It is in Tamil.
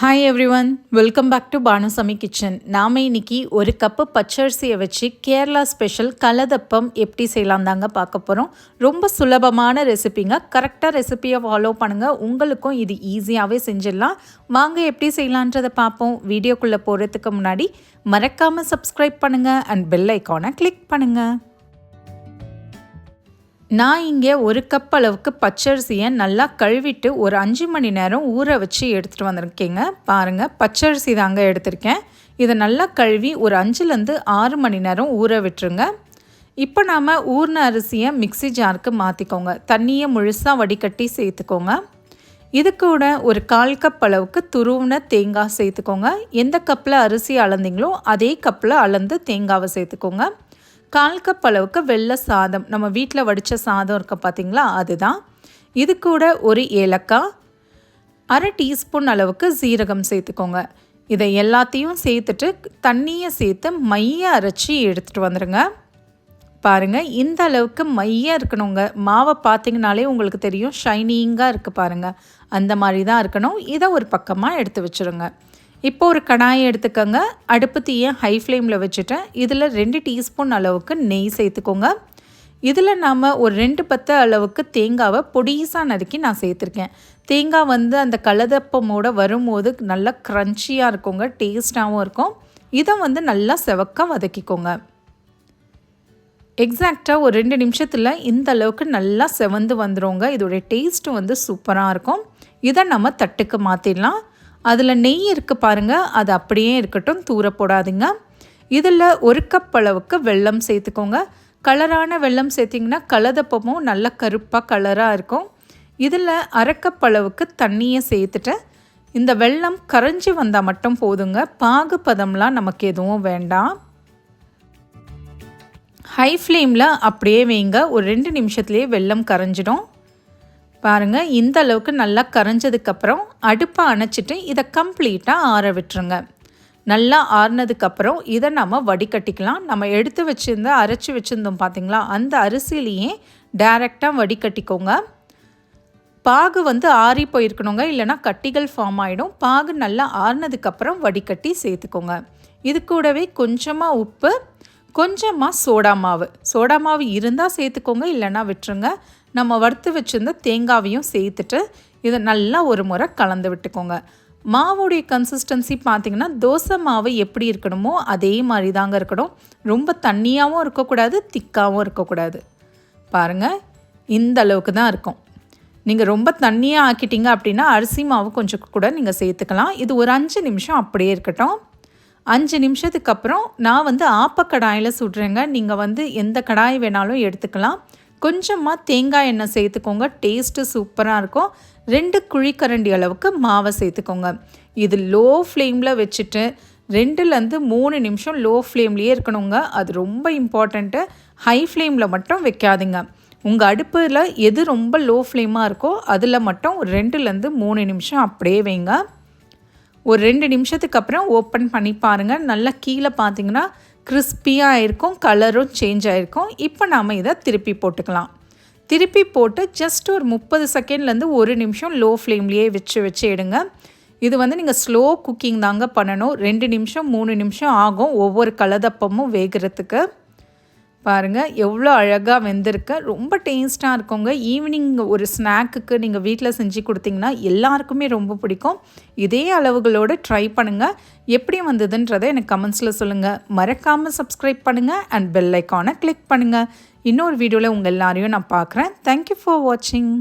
Hi everyone welcome back to Bhanusamy kitchen நாம் இன்றைக்கி ஒரு கப்பு பச்சரிசியை வச்சு கேரளா ஸ்பெஷல் கலதப்பம் எப்படி செய்யலாம் தாங்க பார்க்க போகிறோம் ரொம்ப சுலபமான ரெசிபிங்க கரெக்டாக ரெசிபியை ஃபாலோ பண்ணுங்கள் உங்களுக்கும் இது ஈஸியாகவே செஞ்சிடலாம். வாங்க எப்படி செய்யலான்றதை பார்ப்போம். வீடியோக்குள்ளே போகிறதுக்கு முன்னாடி மறக்காமல் சப்ஸ்கிரைப் பண்ணுங்கள் அண்ட் பெல் ஐக்கானை கிளிக் பண்ணுங்கள் நான் இங்கே ஒரு கப் அளவுக்கு பச்சரிசியை நல்லா கழுவிட்டு ஒரு அஞ்சு மணி நேரம் ஊற வச்சு எடுத்துகிட்டு வந்திருக்கேங்க. பாருங்கள் பச்சரிசி தாங்க எடுத்திருக்கேன். இதை நல்லா கழுவி ஒரு அஞ்சுலேருந்து ஆறு மணி நேரம் ஊற விட்டுருங்க. இப்போ நாம் ஊர்ன அரிசியை மிக்சி ஜாருக்கு மாற்றிக்கோங்க தண்ணியை முழுசாக வடிகட்டி சேர்த்துக்கோங்க. இது கூட ஒரு கால் கப் அளவுக்கு துருவின தேங்காய் சேர்த்துக்கோங்க. எந்த கப்பில் அரிசி அளந்தீங்களோ அதே கப்பில் அளந்து தேங்காவை சேர்த்துக்கோங்க. கால் கப் அளவுக்கு வெள்ளை சாதம். நம்ம வீட்டில் வடித்த சாதம் இருக்க பார்த்திங்களா அதுதான். இது கூட ஒரு ஏலக்காய். அரை டீஸ்பூன் அளவுக்கு சீரகம் சேர்த்துக்கோங்க. இதை எல்லாத்தையும் சேர்த்துட்டு தண்ணியை சேர்த்து மைய அரைச்சி எடுத்துகிட்டு வந்துடுங்க பாருங்கள் இந்த அளவுக்கு மையாக இருக்கணுங்க. மாவை பார்த்தீங்கனாலே உங்களுக்கு தெரியும் ஷைனிங்காக இருக்குது பாருங்கள் அந்த மாதிரி தான் இருக்கணும். இதை ஒரு பக்கமாக எடுத்து வச்சுருங்க. இப்போ ஒரு கடாயை எடுத்துக்கோங்க. அடுப்பு தீயை ஹை ஃப்ளேமில் வச்சுட்டேன். இதில் ரெண்டு டீஸ்பூன் அளவுக்கு நெய் சேர்த்துக்கோங்க. இதில் நாம் ஒரு ரெண்டு பத்து அளவுக்கு தேங்காவை பொடிசாக நறுக்கி நான் சேர்த்துருக்கேன். தேங்காய் வந்து அந்த கலதப்பமோடு வரும்போது நல்லா க்ரன்ச்சியாக இருக்குங்க டேஸ்ட்டாகவும் இருக்கும். இதை வந்து நல்லா செவக்க வதக்கிக்கோங்க. எக்ஸாக்டாக ஒரு ரெண்டு நிமிஷத்தில் இந்த அளவுக்கு நல்லா செவந்து வந்துடுங்க இதோடைய டேஸ்ட்டு வந்து சூப்பராக இருக்கும். இதை நம்ம தட்டுக்கு மாற்றிடலாம் அதில் நெய் இருக்குது பாருங்கள் அது அப்படியே இருக்கட்டும் தூர போடாதீங்க. இதில் ஒரு கப் அளவுக்கு வெல்லம் சேர்த்துக்கோங்க. கலரான வெள்ளம் சேர்த்திங்கன்னா கலதப்பமும் நல்ல கருப்பாக கலராக இருக்கும். இதில் அரைக்கப் அளவுக்கு தண்ணியை சேர்த்துட்டு இந்த வெள்ளம் கரைஞ்சி வந்தால் மட்டும் போதுங்க. பாகு பதம்லாம் நமக்கு எதுவும் வேண்டாம். ஹை ஃப்ளேமில் அப்படியே வைங்க. ஒரு ரெண்டு நிமிஷத்துலேயே வெள்ளம் கரைஞ்சிடும். பாருங்கள் இந்த அளவுக்கு நல்லா கரைஞ்சதுக்கப்புறம் அடுப்பை அணைச்சிட்டு இதை கம்ப்ளீட்டாக ஆற விட்டுருங்க. நல்லா ஆறுனதுக்கப்புறம் இதை நம்ம வடிகட்டிக்கலாம். நம்ம எடுத்து வச்சுருந்த அரைச்சி வச்சுருந்தோம் பார்த்திங்களா அந்த அரிசிலேயே டைரெக்டாக வடிகட்டிக்கோங்க. பாகு வந்து ஆறி போயிருக்கணுங்க. இல்லைனா கட்டிகள் ஃபார்ம் ஆகிடும் பாகு நல்லா ஆறுனதுக்கப்புறம் வடிகட்டி சேர்த்துக்கோங்க. இது கூடவே கொஞ்சமாக உப்பு கொஞ்சமாக சோடா மாவு. சோடா மாவு இருந்தால் சேர்த்துக்கோங்க இல்லைன்னா விட்டுருங்க. நம்ம வறுத்து வச்சுருந்த தேங்காவையும் சேர்த்துட்டு இதை நல்லா ஒரு முறை கலந்து விட்டுக்கோங்க. மாவுடைய கன்சிஸ்டன்சி பார்த்திங்கன்னா தோசை மாவு எப்படி இருக்கணுமோ அதே மாதிரி தாங்க இருக்கணும். ரொம்ப தண்ணியாகவும் இருக்கக்கூடாது திக்காகவும் இருக்கக்கூடாது. பாருங்கள் இந்த அளவுக்கு தான் இருக்கும். நீங்கள் ரொம்ப தண்ணியாக ஆக்கிட்டீங்க அப்படின்னா அரிசி மாவு கொஞ்சம் கூட நீங்கள் சேர்த்துக்கலாம். இது ஒரு அஞ்சு நிமிஷம் அப்படியே இருக்கட்டும். அஞ்சு நிமிஷத்துக்கு அப்புறம் நான் வந்து ஆப்ப கடாயில் சுடுறேங்க. நீங்கள் வந்து எந்த கடாய் வேணாலும் எடுத்துக்கலாம். கொஞ்சமாக தேங்காய் எண்ணெய் சேர்த்துக்கோங்க. டேஸ்ட்டு சூப்பராக இருக்கும். ரெண்டு குழிக்கரண்டி அளவுக்கு மாவை சேர்த்துக்கோங்க. இது லோ ஃப்ளேமில் வச்சுட்டு ரெண்டுலேருந்து மூணு நிமிஷம் லோ ஃப்ளேம்லேயே இருக்கணுங்க. அது ரொம்ப இம்பார்ட்டண்ட்டு ஹை ஃப்ளேமில் மட்டும் வைக்காதீங்க. உங்கள் அடுப்பில் எது ரொம்ப லோ ஃப்ளேமாக இருக்கோ அதில் மட்டும் ரெண்டுலேருந்து மூணு நிமிஷம் அப்படியே வைங்க. ஒரு ரெண்டு நிமிஷத்துக்கு அப்புறம் ஓப்பன் பண்ணி பாருங்கள் நல்லா கீழே பார்த்தீங்கன்னா கிறிஸ்பியாக இருக்கும் கலரும் சேஞ்ச் ஆகிருக்கும் இப்போ நாம் இதை திருப்பி போட்டுக்கலாம். திருப்பி போட்டு ஜஸ்ட் ஒரு முப்பது செகண்ட்லேருந்து ஒரு நிமிஷம் லோ ஃப்ளேம்லேயே வச்சு வச்சு எடுங்க. இது வந்து நீங்கள் ஸ்லோ குக்கிங் தாங்க பண்ணணும். ரெண்டு நிமிஷம் மூணு நிமிஷம் ஆகும் ஒவ்வொரு கலதப்பமும் வேகிறதுக்கு. பாருங்கள் எவ்வளோ அழகாக வெந்திருக்கு ரொம்ப டேஸ்ட்டாக இருக்குங்க. ஈவினிங் ஒரு ஸ்நாக்குக்கு நீங்கள் வீட்டில் செஞ்சு கொடுத்தீங்கன்னா எல்லாருக்குமே ரொம்ப பிடிக்கும். இதே அளவுகளோடு ட்ரை பண்ணுங்கள் எப்படி வந்ததுன்றதை எனக்கு கமெண்ட்ஸில் சொல்லுங்கள் மறக்காமல் சப்ஸ்கிரைப் பண்ணுங்கள் அண்ட் பெல் ஐக்கானை கிளிக் பண்ணுங்கள் இன்னொரு வீடியோவில் உங்கள் எல்லாரையும் நான் பார்க்குறேன். தேங்க்யூ ஃபார் வாட்சிங்